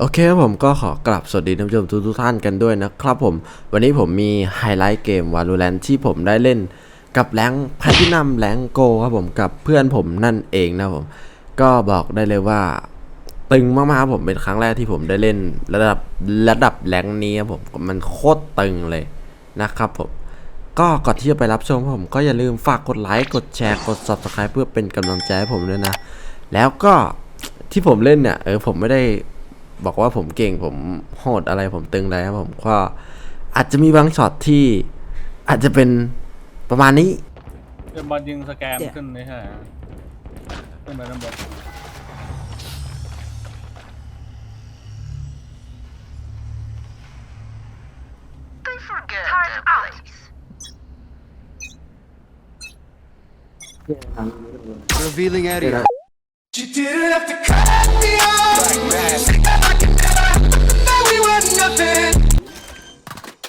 โอเคครับผมก็ขอกลับสวัสดีท่านผู้ชมทุกทุกท่านกันด้วยนะครับผม วันนี้ผมมีไฮไลท์เกม Valorant ที่ผมได้เล่นกับแรงแพทินัมแรงโกครับผมกับเพื่อนผมนั่นเองนะผม ก็บอกได้เลยว่า ตึงมากๆครับผมเป็นครั้งแรกที่ผมได้เล่นระดับระดับแรงนี้ครับผมมันโคตรตึงเลยนะครับผมก็ก่อนที่จะไปรับชมผมก็อย่าลืมฝากกดไลค์กดแชร์กด subscribe เพื่อเป็นกำลังใจให้ผมด้วยนะ แล้วก็ที่ผมเล่นเนี่ยเออผมไม่ได้ บอกว่าผมเก่งผมโหดอะไรผมตึงอะไรครับผมก็อาจจะมีบางช็อตที่อาจจะเป็นประมาณนี้เป็นบอลยิงสแกมขึ้นเลยฮะขึ้นไปด้านบน Revealing area.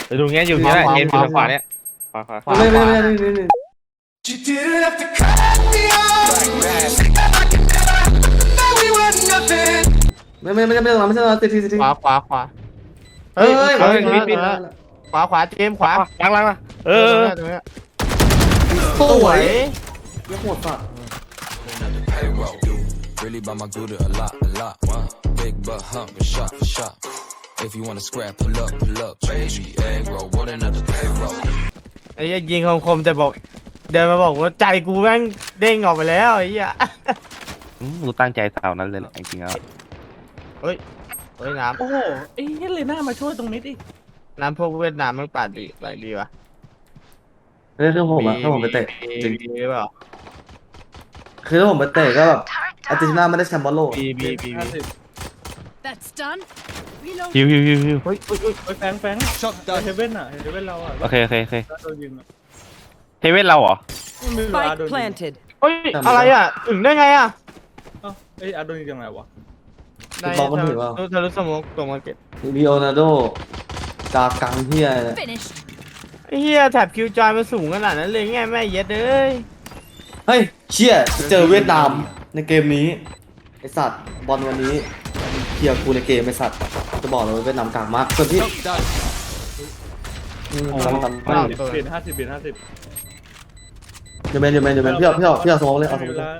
ไปดูเงี้ยอยู่เนี้ยเอ็มอยู่ทางขวาเนี่ยขวาขวาไม่ไม่ไม่ไม่ไม่ไม่ไม่ไม่ไม่ไม่ไม่ไม่ใช่เราติดทีติดทีขวาขวาขวาเฮ้ยเฮ้ยเฮ้ยเฮ้ยปิดปิดขวาขวาเจมส์ขวาล้างล้างมาเออตรงนี้สวยตรงนี้ยกหมดสัตว์ Really by my Gouda a lot, a lot. Big butt hump and shot for shot. If you wanna scrap, pull up, pull up, baby. Egg roll, what another payroll. ไอ้เหี้ยยิงคมๆแต่บอก เดินมาบอกว่าใจกูแม่งเด้งออกไปแล้วไอ้เหี้ยกูตั้งใจเสานั้นเลยแหละจริงๆแล้วเฮ้ยเฮ้ยน้โอ้โหไอ้เฮเลน่ามาช่วยตรงนี้ดิำน้ำพวกเวียดนามมันปาดดีไปดีวะเฮ้ยคือผมอะถ้าผมไปเตะจริงบีหรือเปล่าคือถ้าผมไปเตะก็แบบ อาร์เจนตินาไม่ได้แชมป์บอลโลกบีบีบีห้าบีสิบ That's done. Reload. ฮิวฮิวฮิวฮิวเฮ้ยเฮ้ยเฮ้ยเฮ้ยแฟงแฟงช็อตเฮเว่นอะเฮเว่นเราอะโอเคโอเคโอเคแล้วโดนยิงอะเฮเว่นเราเหรอไม่รู้อาร์ Spike โดนยิง planted. เฮ้ยอะไรอะถึงได้ไงอะเอ้าไอ้ยอาร์โดนยิงยังไงวะได้ทะลุสมองตรงมาเก็ตลีโอนาร์โดกากังเฮียเนี่ย Finished. ไอ้เหี้ยแถบคิวจอยมันสูงขนาดนั้นเลยไงแม่เย็ดเอ้ยเฮ้ยเชี่ยเจอเวียดนาม ในเกมนี้ไอสัตว์บอลวันนี้เฮียกูในเกมไอสัตว์จะบอกเลยว่าเวียดนามกลางมากส่วนที่อืมทำทำอ้าวเปลี่ยนห้าสิบเปลี่ยนห้าสิบเดี๋ยวเมนเดี๋ยวเมนเดี๋ยวเมนพี่เอาพี่เอาพี่เอาสมองเลยเอาสมไม่องเลยลา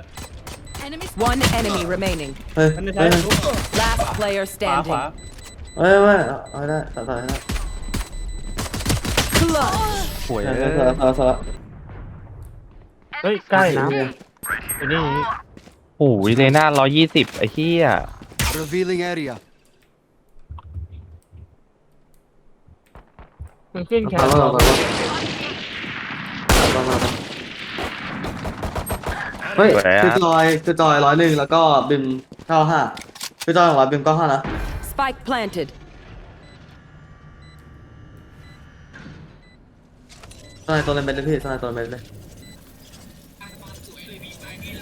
Enemy. One enemy remaining. เฮ้ยอันนี้เฮ้ใช้ย Last player ขวาขวา standing. เฮ้ยไม่เอาเอาได้ต่อต่อได้ Clutch. ป่วยต่อเอต่ออต่อต่อเฮ้ยใกล้นะไอ้นี่ โอ้ยเลน่าร้อยยี่สิบไอ้เหี้ย revealing area มันขึ้นแค่ต่อต่อต่อต่อต่อเฮ้ยคือจอยคือจอยร้อยหนึ่งแล้วก็บิมเก้าห้าคือจอยของร้อยบิมเก้าห้านะ Spike planted. สไนตัวเลนเป็นเลยพี่สไนตัวเลนเป็นเลย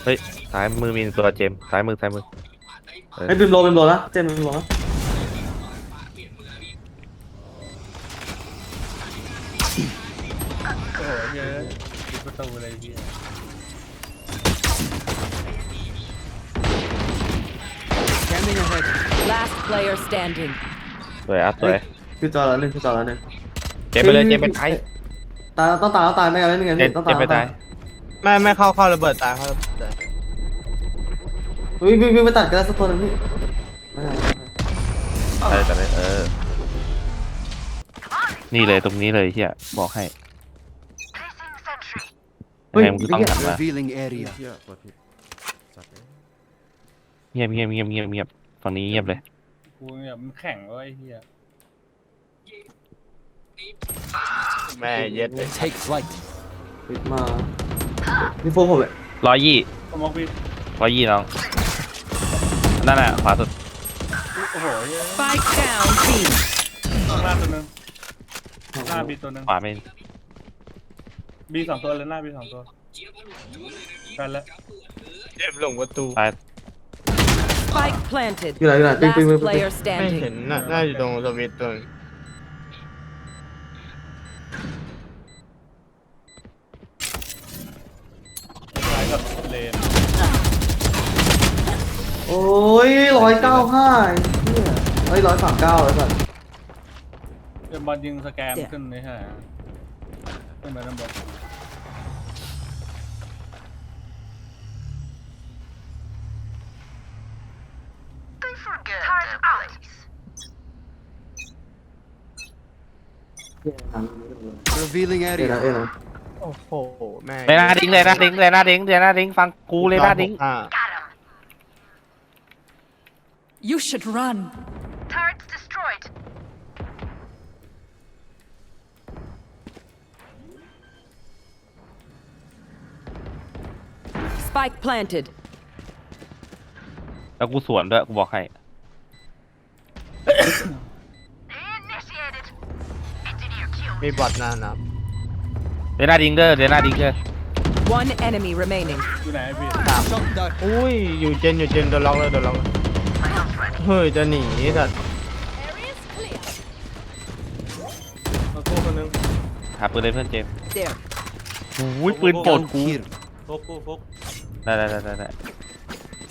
เฮ้ยซ้ายมือมีตัวเจมส์ซ้ายมือซ้ายมือ ไอ้บิมโลบิมโลนะเจมบิมโลนะโอ้โหเยอะปิดประตูเลยพี่ Last player standing. สวยอะสวย คือจอยร้อยหนึ่งคือจอยร้อยหนึ่งเจมส์ไปเลยเจมส์ไปตายตายต้องตายต้องตายไม่งั้นไม่งั้นเจมส์ต้องเจตายมส์ไปตาย ไม่ไม่เข้าเข้าระเบิดตายเข้าระเบิดตาย วิ่งวิ่งวิ่งไปตัดกันแล้วสักตัวนึงพี่ไม่ได้เออแต่เลยเออ นี่เลยตรงนี้เลยเฮียบอกให้ยังไงมึงก็ต้องหันมา revealing area เงียบเงียบเงียบเงียบเงียบฝั่งนี้เงียบเลย กูเนี่ยมันแข่งแล้วไอ้เหี้ยแม่เย็ดเลย take flight ปิดมานี่โฟมผมเลยร้อยยี่สมองพี่ร้อยยี่น้อง นั่นแหละขวาสุดโอ้โหเยอะ Spike down. Team. ข้างหน้าตัวหนึงหน้าบีตัวหนึงขวาไม่บีสองตัวเลยหน้าบีสองตัวแฟนแล้วเจ็บลงประตูตาย Spike planted. อยู่ไหนอยู่ไหนปิง Last ปิงปิงปิง player ไม่เห็น standing. น่ะน่าอยู่ตรงสวิตช์ตัวนึง คล้ายกับเลน โอ้ยร้อยเก้า ห้าเฮียเฮ้ยร้อยสามเก้าไอ้สัตว์เดี๋ยวบอลยิงสแกนขึ้นนี่ใช่ไหมขึ้นไปด้านบน Revealing เอ็ area. นะเอ็นะโอ้โหแม่งเลยหน้าดิ้งเลยหน้าดิ้งเลยหน้าดิ้งเลยหน้าดิ้งฟังกูเลยหน้าดิ้ง อ่า You should run. Turrets destroyed. Spike planted. แล้วกูสวนด้วยกูบอกให้ Initiated. Engineer kill. มีบอทหนานะ เลยหน้าดิ้งเด้อเลยหน้าดิ้งเด้อ One enemy remaining. อยู่ไหนพี่ Shot down. อุ้ยอยู่เจนอยู่เจนโดนล็อกเลยโดนล็อกเลย เฮ้ย จะหนีสัตว์ Area's clear. มาคู่คนนึงหาปืนเลยเพื่อนเจมส์ There. อุ้ยปืนโปรดกู Here. ฟุกฟุกฟุกได้ได้ได้ได้ได้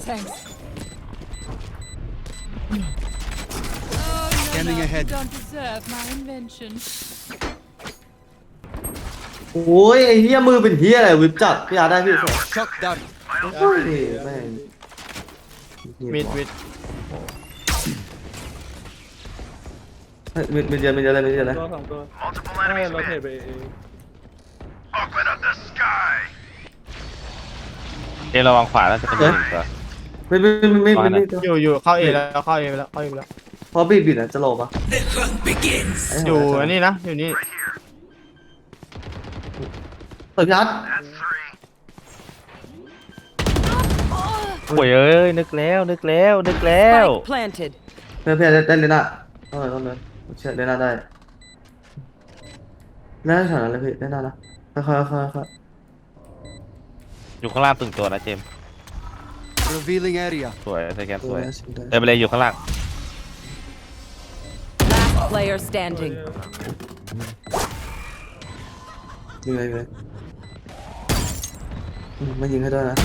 Thanks. Scanning ahead. don't deserve my invention. โอ้ยไอ้เฮียมือเป็นเฮียอะไรวิบจัดพี่อาร์ได้พี่สวย Shot down. โอ้ยแม่ง มิดมิดเฮ้ยมิดมิดเดียวมิดเดียวเลยมิดเดียวเลยตัวสองตัวไม่เราเทไปเองเจมส์ระวังขวาแล้วจะเป็นหนึ่งตัวไม่ไม่ไม่ไม่ไม่อยู่อยู่เข้าเอแล้วเข้าเอแล้วเข้าเอแล้วพอบีบบีบนะจะโลปะอยู่อันนี้นะอยู่นี่เปิด พี่อาร์โอ้ยเอ้ยนึกแล้วนึกแล้วนึกแล้ว Spike planted. เพื่อนเพื่อนได้เลยนะต้องเลยต้องเลยเชื่อได้น่าได้น่าฉันอะไรพี่ได้น่านะค่อยค่อยค่อยค่อยอยู่ข้างล่างตึงตัวนะเจมส์ Revealing area. สวยสแกนสวยได้เดินไปเลยอยู่ข้างล่าง Last player standing. ยิงเลยเลย ไม่ยิงให้ด้วยนะ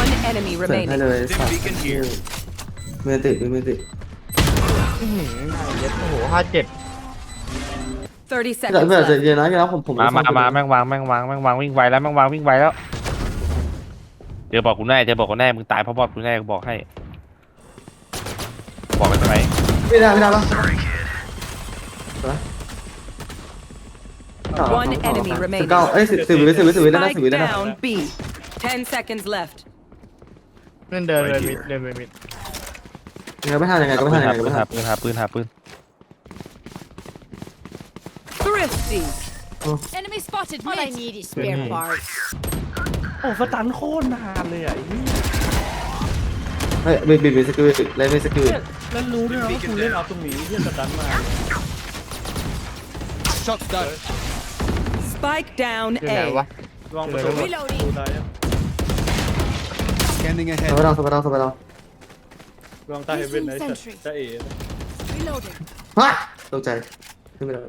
One enemy เสร็จให้ remaining. เลยสัตว์เมติเมติอื้อหือเย็ดโอ้โหห้าเจ็ด30เพื่อน seconds เพื่อนใจ left. เย็นนะเย็นนะผมผมมามามาแม่งวางแม่งวางแม่งวางวิ่งไวแล้วแม่งวางวิ่งไวแล้วเจอบอกกูแน่เจอบอกกูแน่มึงตายเพราะบอดกูแน่กูบอกให้ บอกไปทำไมไม่ได้ไม่ได้ปะ One enemy สิบ remaining. เก้าเอ้ยสิบสิบวิสิบวิสิบวิได้นะสิบ Spike วิได้นะ down B. 10 seconds left. เล่นเดินเลยมิดเดินไปมิดยังไงไม่ทันยังไงก็ไม่ทันยังไงก็ปืไม่นทัหานปืนหาปืนหาปืน Thrifty. Enemy spotted. All I Mid. need is spare parts. โอ้สตันโคตรนานเลยอะไอ้นี่เฮ้ยบีบบีบสกิลเลยไม่สกิลแล้วรู้ด้วยนะว่ากูเล่นเอาตรงนี้ที่สตันมา Shot down. Spike down อยู่ไหน A. วะ ลองประตู Reloading. ดูตายยัง Scanning ส ahead. บายเราสบายเราสบายเราลองตาเฮเว่นไหนจะจะเอ๋ Reloading. ฮะตกใจขึ้นไปแล้ว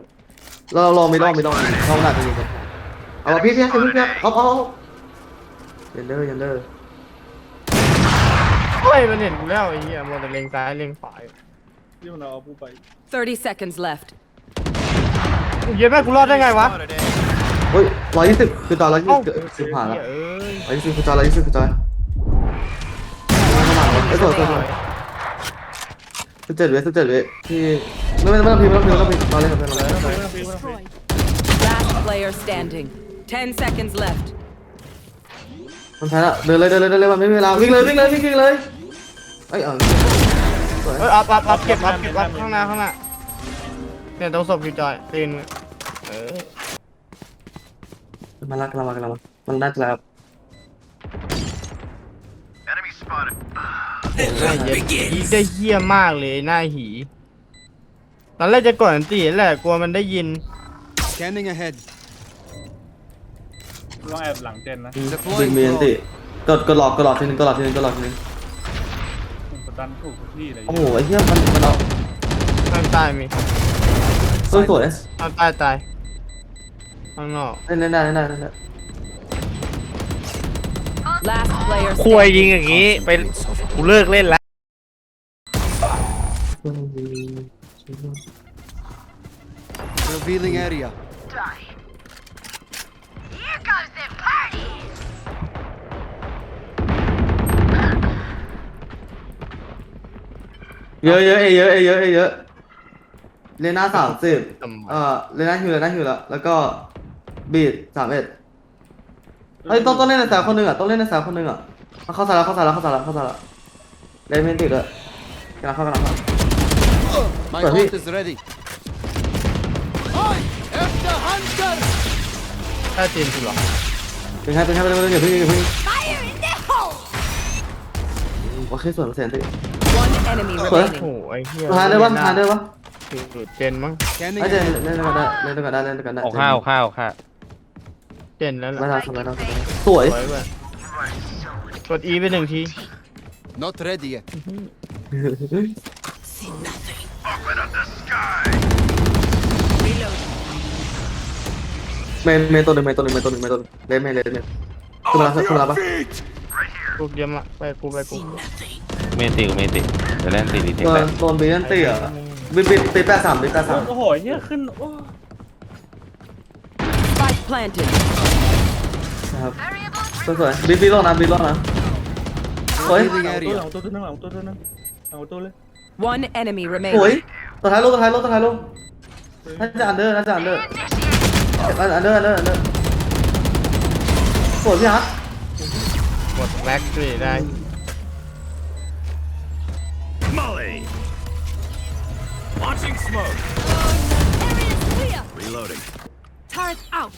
เราลองไม่ลองไม่ลองลองหนักจริงๆเอาพี่พี่พี่พี่เอาเอาเยันเดอร์ยันเดอร์เฮ้ยมันเห็นกูแล้วไอ้เหี้ยมัวแต่เล็งซ้ายเล็งขวาอยู่ที่มันเอาผู้ไป 30 seconds left. เหี้ยแม่งกูรอดได้ไงวะเฮ้ยร้อยยี่สิบคือจอร้อยยี่เอ้าสิบสิบผ่านแล้วเอ้ย ร้อยยี่สิบคือจอร้อยยี่สิบคือจอ ไอ้ตัวตัวตัวสิบเจ็ดเวสิบเจ็ดเวที่ไม่ไม่ต้องพิมพ์ไม่ต้องพิมพ์ไม่ต้องพิมพ์รอเลยครับรอเลย Destroyed. Last player standing. 10 seconds left. มันแพ้ละเดินเลยเดินเลยเดินเลยมันไม่มีเวลาวิ่งเลยวิ่งเลยวิ่งเลยเอ้ยเออสวยเอ้ยอัพอัพอัพเก็บอัพเก็บอัพข้างหน้าข้างหน้าเนี่ยตรงศพอยู่จอยตีนเออมาลักเรามากันเรามามันน่าจะแล้ วหน้าเย็ดยิงได้เหี้ยมากเลยหน้าหี ตอนแรกจะกดอันตีแหละกลัวมันได้ยิน Scanning ahead. ลองแอบหลังเจนนะยิง Deploying มีอันติ drone. กดกดหลอกกดหลอกทีนึงกดหลอกทีนึงกดหลอกทีนึงสตันถูกทุกที่เลยโอ้โหไอ้เหี้ยมันมันเอาข้างใต้มีสวยสวยข้างใต้ตายข้างนอกเล่นเล่นได้เล่นได้เล่นได้ Last player คุย standing. ยิงอย่างงี้ไป กูเลิกเล่นแล้ว Revealing area. Die. Here goes the party. เยอะเยอะเอยเยอะเอยเยอะเอยเยอะเลน่าสามสิบทำไมเอ่อเลน่าฮิวเลน่าฮิวแล้วแล้วก็บีดสามเอ็ดเฮ้ยต้องต้องเล่นในสายคนหนึ่งอะต้องเล่นในสายคนหนึ่งอะเอาเข้าสายแล้วเข้าสายแล้วเข้าสายแล้วเข้าสายแล้ว เลนเมนติดเลยกำลังเข้ากำลังเข้า My Sorry. ult is ready. I am the hunter. ถ้าจีนคือหรอเป็นไงเป็นไงเป็นไงเป็นไงอย่าเพิ่งอย่าเพิ่ง Fire in the hole. โอเคส่วนเปอร์เซ็นต์ติ One enemy สวยโอ้โห remaining. ไอ้เหี้ยทานได้ปะทานได้ปะคือเจนมั้ง Scanning ไอ้เจน ahead. เล่นด้วยกันได้เล่นด้วยกันได้เล่นด้วยกันได้ออกห้าออกห้าออกห้าเจนแล้วไม่ล่ะทำไม่ทำไม่ทำสวยสวยเว้ยกด E ไปหนึ่งที Not ready yet. เมนเมนตัวหนึ่งเมนตัวหนึ่งเมนตัวหนึ่งเมนตัวหนึ่งเล่นเมนเล่นเมนขึ้นมาแล้วขึ้นมาแล้วปะกูเยี่ยมละไปกูไปกูเมนติกูเมนติเดี๋ยวเล่นตีดีเทคโดแล้นโดนบีนันตีอะบีบีตีแปดสามบีแปดสามโอ้โหเฮียขึ้นโอ้ Spike planted. นะครับสวยๆบีบีโลนะบีโลนะ Ôi. Lòng tôi tôi nâng lòng tôi tôi nâng. Lòng tôi lên. One enemy remaining. Ôi. tôi thái luôn, tôi thái luôn. tao thái lô. Nó giản đơn, anh giản đơn. anh giản đơn, nó giản đơn. Ủa gì hả? Một lag tree đây. Molly. Launching smoke. Reloading. Turret out.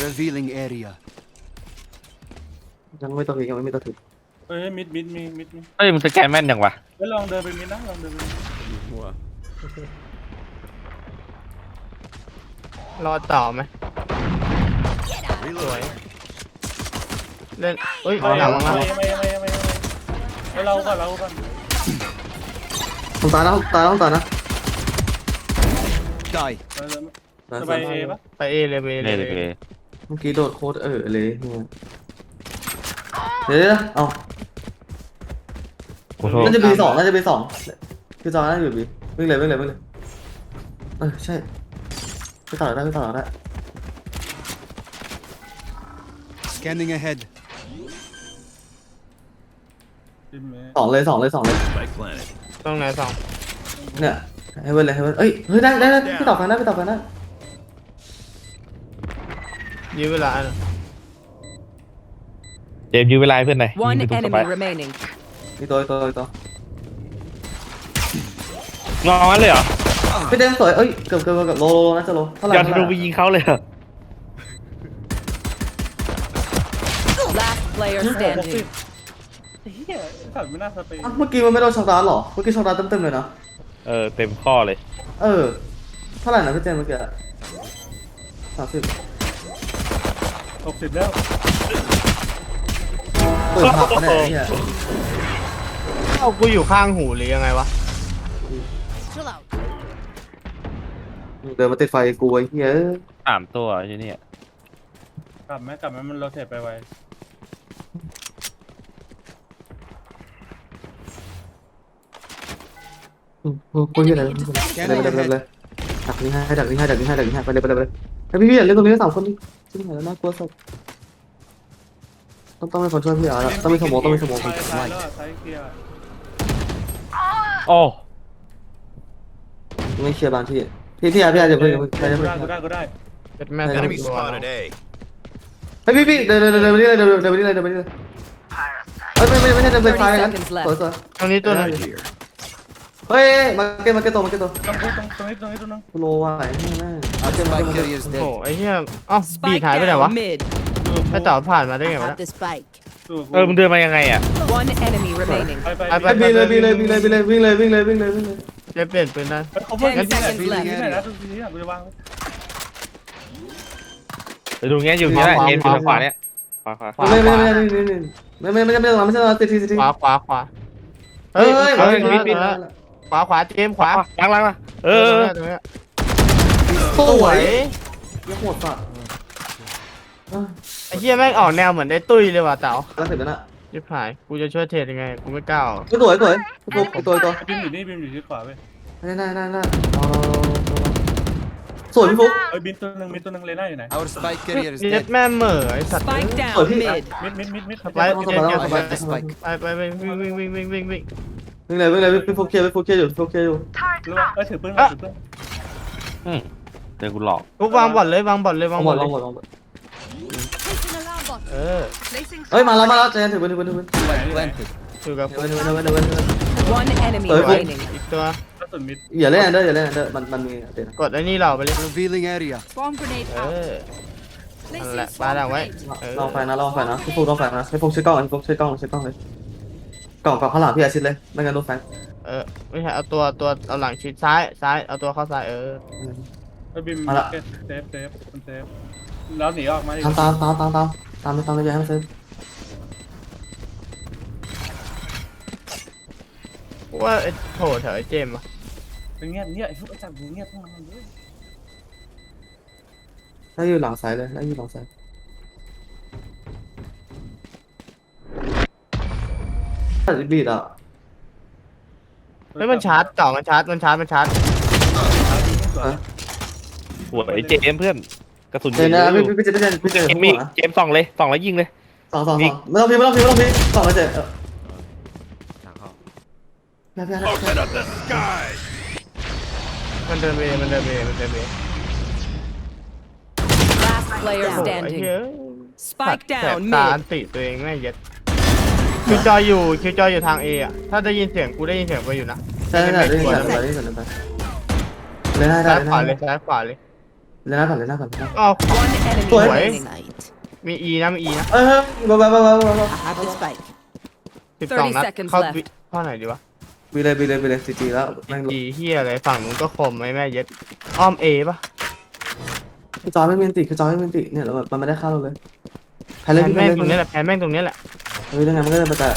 Revealing area. ยังไม่ตัวถึงยังไม่มีตัวถึงเฮ้ยมิดมิดมีมิดมีเฮ้ยมึงสแกนแม่นยังวะเฮ้ยลองเดินไปมิดนะลองเดินไปมิดรอต่อไหมสวยเล่นเอ้ยไม่หลังไม่มาไม่ไม่ไม่ไม่ไม่เราก่อนเราก่อนต้องตายนะตายต้องตายนะ Die. จะไปเอปะไปเอเลยไปเอเล่นเลเลยยเมื่อกี้โดดโคตรเออเลยเดี๋ยว เดี๋ยวเอาขอโทษน่าจะบีสองน่าจะบีสองพี่จอน่าจะอยู่บีวิ่งเลยวิ่งเลยวิ่งเลยเออใช่พี่ต่อได้พี่ต่อได้ Scanning ahead. จิมเมสองเลยสองเลยสองเลยต้องไหนสองเนี่ยให้เว้นเลยให้เว้นเอ้ยเฮ้ยได้ได้ได้พี่ต่อฟังได้พี่ต่อฟังได้ยื้อเวลาหน่อย เจมส์ยื้อเวลาให้เพื่อนหน่อย One ยิงไปตรงส enemy บาย remaining. อีกตัวอีกตัวอีกตัวงองั้นเลยเหรอพี่เต้นสวยเอ้ยเกือบเกือบเกือบโลโลโลน่าจะโลเท่าไหร่ยอดธเท่าไหนูร่ไปยิงเขาเลยเหรอ Last player หกสิบ standing. เฮียสัตว์ไม่น่าสเปย์อะเมื่อกี้มันไม่โดนช็อตดาวน์หรอ เมื่อกี้ช็อตดาวน์เต็มๆเลยนะ เออเต็มข้อเลย เออ เท่าไหร่นะพี่เจนเมื่อกี้สามสิบหกสิบแล้ว เปิดผักมาเนี่ยไอ้เนี่ยเอ้ากูอยู่ข้างหูหรือยังไงวะ Chill out. เดินมาติดไฟกูไอ้เหี้ยสามตัวอยู่เนี่ยกลับไหมกลับไหมมันโรเทตไปไวกูเหี้ยอะไรเลยเลยเลยเลยดักนี้ให้ดักนี้ให้ดักนี้ให้ดักนี้ให้ไปเลยไปเลยไปเลยไอพี่พี่อย่าเล่นตรงนี้สามคนดิจริงเหรอน่ากลัวสุด ต้องต้องมีคนช่วยพี่อาร์ต้องมีสมองต้องมีสมองซ้ายซ้ายแล้วอะซ้ายเคลียร์โอ้ไม่เคลียร์บางที่พี่พี่อาร์พี่อาร์อย่าเพิ่งอย่าเพิ่งอย่ากูเพิ่งได้กูได้กูได้เป็นแม่ Enemy ตัวเฮ้ยพี่พี่เดินเดินเดินไปนี่เลยเดินเดินไปนี่เลยเดินไปนี่เลยเฮ้ยไม่ไม่ไม่ใช่เดินไปซ้ายกันสวยสวยตรงนี้ตัวหนึงเฮ้ยมาเก็ตมาเก็ตตัวมาเก็ตตัวตรงตรงตรงนี้ตรงนี้ตรงนึงโลว่ะไอ้แม่เอาเก็ตมา Spike เก็ต carrier is โอ้โห dead. ไอ้เหี้ยเอ้าบีด Spike หายไปไหนวะ down mid. ไอ้เต่าผ่านมาได้ไงวะ Have the spike. สู้กูเออมึงเดินมายังไงอะ One enemy remaining. ไปไปไปไอ้บีเลยบีเลยบีเลยบีเลยวิ่งเลยวิ่งเลยวิ่งเลยวิ่งเลยจะเปลี่ยนปืนได้เขาเพิ่ง Ten ที่ไหน seconds ที่ left. ไหนนะทุกทีอะกูจะวางไปดูเงี้ยอยู่ที่ไหนเจมส์อยู่ทางขวาเนี่ยขวาขวาขวาไม่ขไม่วาไม่ไม่ไม่ไม่ไม่ไม่ไม่ไม่ไม่ใช่เราติดทีทีขวาขวาขวาเฮ้ยเฮ้ยเฮ้ยเฮ้ยบิดบิดขวาขวาเจมส์ขวาล้างล้างมาเออตรงนี้สตรงวนี้ยยังหมดสัตว์ไอ้เหี้ยแม่งออกแนวเหมือนได้ตุ้ยเลยว่ะเต๋าแล้วเสร็จแล้วนะยิบหาย กูจะช่วยเทรดยังไง กูไม่กล้าออกสวยสวยสวยตัวตัวตัวบิมอยู่นี่บิมอยู่ที่ขวาเว้ยได้ได้ได้ได้เอาสวยพี่ฟุกเอ้ยบินตัวหนึงมีตัวหนึงเลน่าอยู่ไหน Our spike carrier is เย็ด dead. แม่เหม่อไอสัตว์ Spike สวย down พี่ mid. มิดมิดมิดมิดไปเอาเจ็เข้าดมาเจ็ดเอาเข้ามาไปไปไปวิ่งวิ่งวิ่งวิ่งวิ่งวิ่งวิ่ง วิ่งเลยวิ่งเลยพี่ฟุกเคลียร์พี่ฟุกเคลียร์อยู่พี่ฟุกเคลียร์อยู่รู้ว่าเอ้ยถือปืนก่อนถือปืนเดี๋ยวกูหลอกกูวางบอลเลยวางบอลเลยวาเอางหบมอดลเลเอายหมดเอาหมด Placing alarm bot. เออ Placing เฮ้ยมาแล้วมาแล้วเจนถือปืนถือปืนถือปืน Planted. อยู่กับเดี๋ยวเดี๋ยวเดี๋ยวเดี๋ยวเดี๋ยว One enemy Sorry, remaining. อีกตัวกระสุนมิดอย่าเล่นอันเดอร์อย่าเล่นอันเดอร์มันมันมีเดี๋ยวนะกดไอ้นี่เราไปเลย Revealing area. Bomb grenade เอ out. อ นั่น Placing แหละ swarm ปาดังไว้ grenade. เออลองไฟนะลองไฟนะพี่ฟุกลองไฟนะพี่ฟุกใช้กล้องพี่ฟุกใช้กล้องใช้กล้องเลยกล่องกล่องข้างหลังพี่อาชิตเลยไม่งั้นโดนแฟนเออไม่ใช่เอาตัวตัวเอาหลังชิดซ้ายซ้ายเอาตัวเข้าซ้ายเออเอ้ยบิมมาละเซฟเซฟเซฟมันเซฟแล้วหนีออกมาอีกตามตามตามตามตาม ตามไปตามไปอย่าให้มันเซฟว่าไอ้โถแถวไอ้เจมส์อะเป็นเงียบเงียบไอ้พวกไอ้จับกูเงียบทั้งนั้นเลยถ้าอยู่หลังซ้ายเลยถ้าอยู่หลังซ้ายถ้าจะบีดอะเฮ้ยมันชาร์จต่อมันชาร์จมันชาร์จมันชาร์จหัวไอ้เจมส์เพื่อน กระสุนเจนนะอพี่ยู่พี่เจนพี่เจนพี่เจนเจมส์มีเจมส์ส่องเลยส่องแล้วยิงเลย สองสองสองไม่ต้องพิมพ์ไม่ต้องพิมพ์ไม่ต้องพิมพ์สองแล้วเจนเออทางเข้าพี่พี่พี่ Open up the sky. มันเดินไปเองมันเดินไปเองมันเดินไปเอง Last player โอ้โหไอ้ standing. เหี้ย Spike แสบ down ตา mid. อันติตัวเองแม่งเย็ดคิวจอยอยู่คิวจอยอยู่ทางเออะถ้าได้ยินเสียงกูได้ยินเสียงไปอยู่นะใช่ใช่ได้ยินเสียงได้ยินเสียงได้เล่นได้ได้ซ้ายเล่นขวาเลยได้ซ้ายขวาเลย เล่นได้ก่อนเล่นได้ก่อนอ๋อ One enemy What? remaining. มีอีนะมีอีนะเออบ้าบ้าบ้าบ้าบ้า I have the spike. สิบสองนัด30 seconds เข้า left วิเข้าไหนดีวะบีเลยบีเลยบีเลยซีจีแล้วแม่งอีเฮียอะไรฝั่งนู้นก็คมไอ้แม่เย็ดอ้อมเอปะคือจอไม่มีติคือจอไม่มีติเนี่ยแล้วแบบมันไม่ได้เข้าเราเลยแพ้แพเล่นนพี่แม่แพ้งเล่นตรงนี้แหละแพนแม่งตรงนี้แหละเฮ้ยยังไงมันก็เล่นไปแต่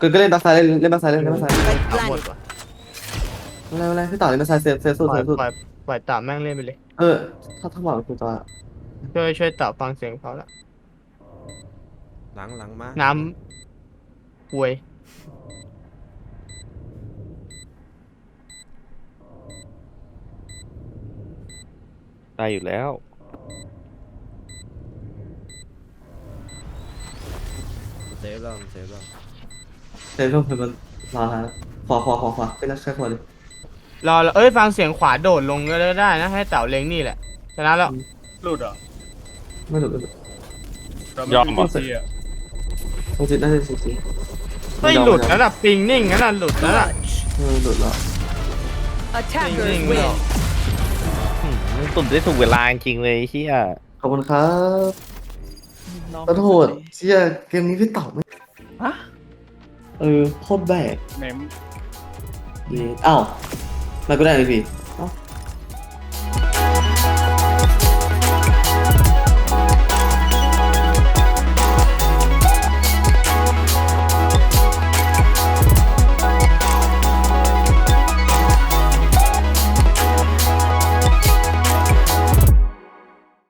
ก็ก็เล่นบัคไซด์เล่นเล่นบัคไซด์เล่นเล่นบัคไซด์เอาหมดวะอะไรอะไรพี่ต่อเล่นบัคไซด์เซฟเซฟสุดปล่เซอยฟสุดปล่อย ปล่อยต่อแม่งเล่นไปเลย เออ ถ้าถ้าบอกคือจอช่วยช่วยต่อฟังเสียงเขาละหลังหลังมาน้ำหวย ได้อยู่แล้ว เซฟแล้วเซฟแล้วเซฟลงคือมันรอฮะขวาขวาขวาขวาไปแล้วใช้ขวาเลย รอเอ้ยฟังเสียงขวาโดดลงก็ได้นะ ให้เต่าเล็งนี่แหละชนะแล้วหลุดเหรอไม่หลุดไม่หลุดเรายอมไเหรอซีอะตรงจิตน่าจะซีจีไม่หลุดนั่นน่ะปิงนิ่งนั่นน่ะหลุดนั่นน่ะเออหลุดแล้ว Attackers Ding, ding, win. มึงตุ่มได้ถูกเวลาจริงๆเลยไอ้เฮียขอบคุณครับขอโทษเชี่ยเกมนี้พี่เต่าไม่เออโคตรแบกเมมดีอ้าว มาก็ได้เลยพี่